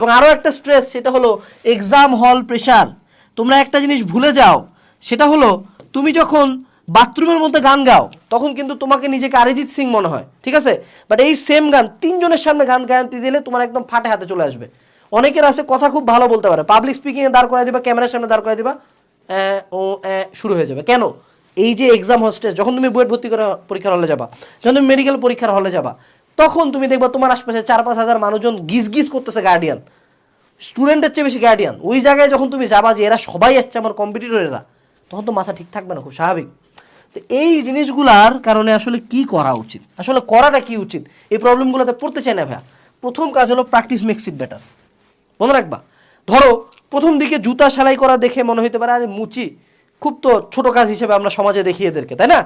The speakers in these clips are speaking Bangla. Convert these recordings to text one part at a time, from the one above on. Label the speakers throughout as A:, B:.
A: এবং আরও একটা স্ট্রেস সেটা হলো এক্সাম হল প্রেশার তোমরা একটা জিনিস ভুলে যাও, সেটা হলো তুমি যখন বাথরুমের মধ্যে গান গাও, তখন কিন্তু তোমাকে নিজেকে অরিজিৎ সিং মনে হয়, ঠিক আছে? বাট এই সেম গান, তিনজনের সামনে গান গায়ান্তি দিলে তোমার একদম ফাটে হাতে চলে আসবে। অনেকের আছে কথা খুব ভালো বলতে পারে পাবলিক স্পিকিংয়ে দাঁড় করাই দিবা, ক্যামেরার সামনে দাঁড় করাই দিবা ও শুরু হয়ে যাবে। কেন? এই যে এক্সাম হোস্টেজ যখন তুমি বুয়েট ভর্তি করে পরীক্ষার হলে যাবা, যখন তুমি মেডিকেল পরীক্ষার হলে যাবা তখন তুমি দেখবা তোমার আশপাশে চার পাঁচ হাজার মানুষজন গিজ গিজ করতেছে গার্ডিয়ান স্টুডেন্টের চেয়ে বেশি গার্ডিয়ান ওই জায়গায় যখন তুমি যাবা যে এরা সবাই আসছে আমার কম্পিটিটরেরা তখন তো মাথা ঠিক থাকবে না, খুব স্বাভাবিক। তো এই জিনিসগুলার কারণে আসলে কি করা উচিত? আসলে করাটা কি উচিত? এই প্রবলেমগুলোতে পড়তে চাই না ভাইয়া। প্রথম কাজ হলো প্র্যাকটিস মেক্স ইট বেটার মনে রাখবা? ধরো, প্রথম দিকে জুতা সেলাই করা দেখে মনে হইতে পারে, আরে মুচি, খুব তো ছোট কাজ হিসেবে আমরা সমাজে দেখি এদেরকে, তাই না?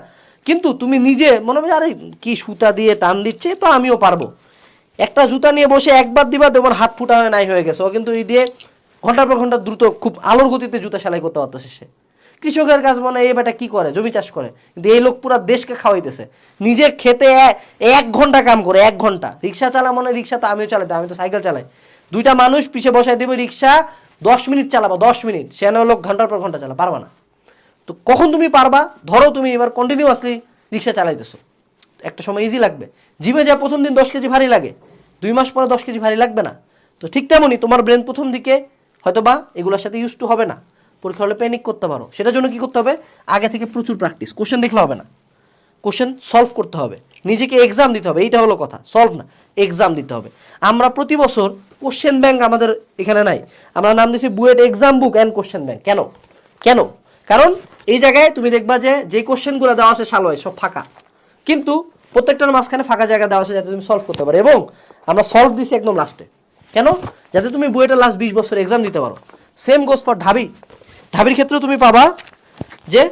A: কিন্তু তুমি নিজে মনে হবে আরে, কি সুতা দিয়ে টান দিচ্ছে, তো আমিও পারব। একটা জুতা নিয়ে বসে একবার দিবা তোমার হাত ফুটা হয়ে নাই হয়ে গেছে। ও কিন্তু এই দিয়ে ঘণ্টার পর ঘণ্টা দ্রুত খুব আলোর গতিতে জুতা সেলাই করতে পারতেছে সে। কৃষকের কাজ মনে এই বেটা কি করে? জমি চাষ করে। কিন্তু এই লোক পুরা দেশকে খাওয়াইতেছে। নিজে খেতে এক ঘণ্টা কাম করে, এক ঘণ্টা। রিক্সা চালা মনে রিক্সা তো আমিও চালাতে আমি তো সাইকেল চালাই। দুইটা মানুষ পিছে বসাই দেবে, রিক্সা দশ মিনিট চালাবা, দশ মিনিট। সে না লোক ঘণ্টার পর ঘণ্টা চালা পারবা না। তো কখন তুমি পারবা? ধরো তুমি এবার কন্টিনিউয়াসলি রিক্সা চালাইতেছো। একটা সময় ইজি লাগবে। জিমে যা প্রথম দিন দশ কেজি ভারী লাগে। দুই মাস পরে দশ কেজি ভারী লাগবে না। তো ঠিক তেমনই তোমার ব্রেন প্রথম দিকে হয়তো বা এগুলোর সাথে ইউজ টু হবে না। পরীক্ষা হলে প্যানিক করতে পারো। সেটার জন্য কি করতে হবে? আগে থেকে প্রচুর প্র্যাকটিস কোশ্চেন দেখলে হবে না। কোশ্চেন সলভ করতে হবে। নিজেকে এক্সাম দিতে হবে। এইটা হলো কথা। সলভ না। এক্সাম দিতে হবে। আমরা প্রতি বছর কোশ্চেন ব্যাংক আমাদের এখানে নাই। আমরা নাম দিয়েছি BUET exam book and question bank কেন? কেন? কারণ এই জায়গায় তুমি দেখবা যে যে কোশ্চেনগুলো দেওয়া আছে সালোয়, সব ফাঁকা। কিন্তু প্রত্যেকটার মাঝখানে ফাঁকা জায়গা দেওয়া আছে যাতে তুমি সলভ করতে পারো। এবং আমরা সলভ দিছি একদম লাস্টে কেন? যাতে তুমি বইটা লাস্ট বিশ বছর এক্সাম দিতে পারো। সেম গোস ফর ঢাবি। ঢাবির ক্ষেত্রেও তুমি পাবা যে,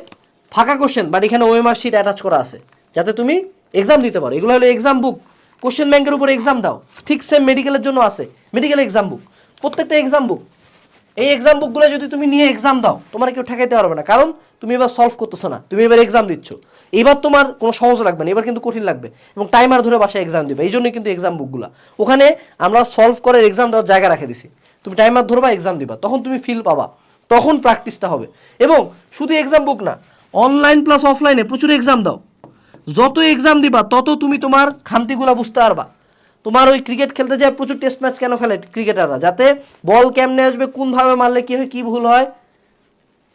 A: ফাঁকা কোশ্চেন বাট এখানে ওএমআর শিট অ্যাটাচ করা আছে। যাতে তুমি এক্সাম দিতে পারো। এগুলো হলো এক্সাম বুক কোশ্চেন ব্যাংকের উপর এক্সাম দাও। ঠিক সেম মেডিকেলের জন্য আছে। মেডিকেল এক্সাম বুক প্রত্যেকটা এক্সাম বুক এই এক্সাম বুকগুলো যদি তুমি নিয়ে এক্সাম দাও, তোমার কেউ ঠেকাইতে পারবে না। কারণ তুমি এবার সলভ করতেছো না। তুমি এবার এক্সাম দিচ্ছ। এবার তোমার কোনো সহজ লাগবে না, এবার কিন্তু কঠিন লাগবে। এবং টাইমার ধরে বাসায় এক্সাম দিবে। এই জন্যই কিন্তু এক্সাম বুকগুলো ওখানে আমরা সলভ করে এক্সাম দেওয়ার জায়গা রেখে দিছি। তুমি টাইমার ধরবা এক্সাম দিবা। তখন তুমি ফিল পাবা। তখন প্র্যাকটিসটা হবে। এবং শুধু এক্সাম বুক না অনলাইন প্লাস অফলাইনে প্রচুর এক্সাম দাও। যত এক্সাম দিবা, তত তুমি তোমার খামতিগুলো বুঝতে পারবা। তোমার ওই ক্রিকেট খেলতে যায়, প্রচুর টেস্ট ম্যাচ কেন খেলে ক্রিকেটাররা যাতে বল কেমনে আসবে কোনভাবে মারলে কি হয়, কি ভুল হয়,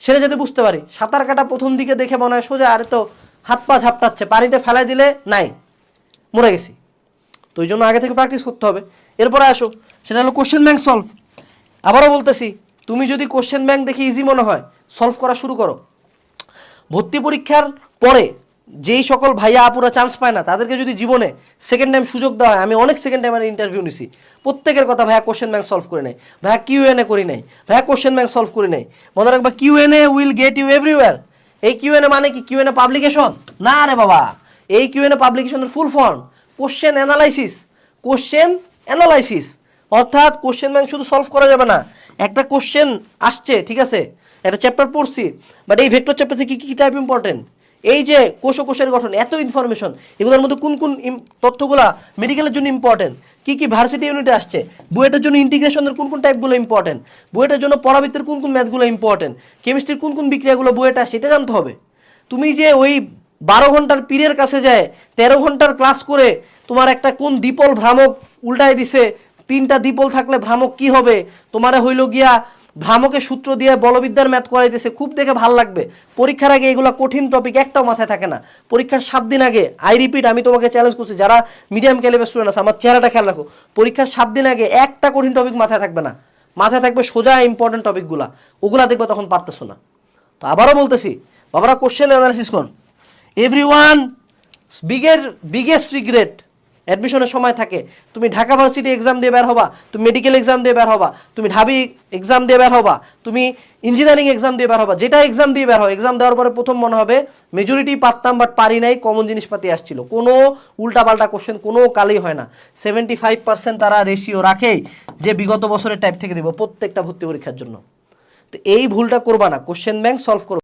A: সেটা যাতে বুঝতে পারি। সাঁতার কাটা প্রথম দিকে দেখে মনে হয় সোজা, আরে তো হাত পা ঝাপটাচ্ছে, পানিতে ফেলাই দিলে নাই, মরে গেছি। তো ওই জন্য আগে থেকে প্র্যাকটিস করতে হবে। এরপরে আসো, সেটা হলো কোশ্চেন ব্যাংক সলভ আবারও বলতেছি, তুমি যদি কোশ্চেন ব্যাংক দেখে ইজি মনে হয় সলভ করা শুরু করো। ভর্তি পরীক্ষার পরে যেই সকল ভাইয়া আপুরা চান্স পায় না, তাদেরকে যদি জীবনে সেকেন্ড টাইম সুযোগ দেওয়া হয়, আমি অনেক সেকেন্ড টাইম ইন্টারভিউ নিছি। প্রত্যেকের কথা ভাইয়া কোশ্চেন ব্যাংক সলভ করে নেই ভাইয়া কিউ এন করি নাই। ভাইয়া কোশ্চেন ব্যাংক সলভ করে নেই। মনে রাখবা Q N A will get you everywhere এই কিউ এন এ মানে কি? কিউ এন এ পাবলিকেশন না রে বাবা। এই Q N A পাবলিকেশনের full form question analysis question analysis অর্থাৎ কোশ্চেন ব্যাংক শুধু সলভ করা যাবে না। একটা কোশ্চেন আসছে, ঠিক আছে? একটা চ্যাপ্টার পড়ছি। বাট এই ভেক্টর চ্যাপ্টার থেকে কী কী টাইপ ইম্পর্টেন্ট এই যে কোষ কোষের গঠন, এত ইনফরমেশন এগুলোর মধ্যে কোন কোন তথ্যগুলা মেডিকেলের জন্য ইম্পর্টেন্ট কি কি ভার্সিটি ইউনিটে আসছে? বুয়েটের জন্য ইন্টিগ্রেশনের কোন কোন টাইপগুলো ইম্পর্টেন্ট বুয়েটের জন্য পরাবৃত্তের কোন কোন ম্যাথগুলো ইম্পর্টেন্ট কেমিস্ট্রির কোন কোন বিক্রিয়াগুলো বুয়েটে আসে, এটা জানতে হবে। তুমি যে ওই বারো ঘণ্টার পীরের কাছে যায়, তেরো ঘণ্টার ক্লাস করে তোমার একটা কোন দ্বিপল ভ্রামক উল্টায় দিছে, তিনটা দ্বিপল থাকলে ভ্রামক কি হবে? তোমারে হইল গিয়া ভ্রামকের সূত্র দিয়ে বলবিদ্যার ম্যাথ করাইতেছে, খুব দেখে ভালো লাগবে। পরীক্ষার আগে এগুলো কঠিন টপিক একটাও মাথায় থাকে না। পরীক্ষার সাত দিন আগে আই রিপিট আমি তোমাকে চ্যালেঞ্জ করছি, যারা মিডিয়াম ক্যালিবার স্টুডেন্ট আছে, আমার চেহারাটা খেয়াল রাখো। পরীক্ষার সাত দিন আগে একটা কঠিন টপিক মাথায় থাকবে না। মাথায় থাকবে সোজা ইম্পর্টেন্ট টপিকগুলা ওগুলা দেখবে তখন পারতেছো না। তো আবারও বলতেছি, বাবারা কোশ্চেন অ্যানালিসিস কর। এভরি ওয়ান বিগের বিগেস্ট রিগ্রেট অ্যাডমিশনের সময় থাকে। তুমি ঢাকা ভার্সিটি এক্সাম দিয়ে বের হবা, তুমি মেডিকেল এক্সাম দিয়ে বের হবা, তুমি ঢাবি এক্সাম দিয়ে বের হবা, তুমি ইঞ্জিনিয়ারিং এক্সাম দিয়ে বের হবা, যেটা এক্সাম দিয়ে বের হও এক্সাম দেওয়ার পরে প্রথম মনে হবে মেজরিটি পারতাম বাট পারি নাই কমন জিনিসপাতি আসছিল। কোনো উল্টাপাল্টা কোশ্চেন কোনো কালই হয় না। সেভেন্টি ফাইভ পার্সেন্ট তারা রেশিও রাখেই যে বিগত বছরের টাইপ থেকে দেবো প্রত্যেকটা ভর্তি পরীক্ষার জন্য। তো এই ভুলটা করবা না কোশ্চেন ব্যাংক সলভ করো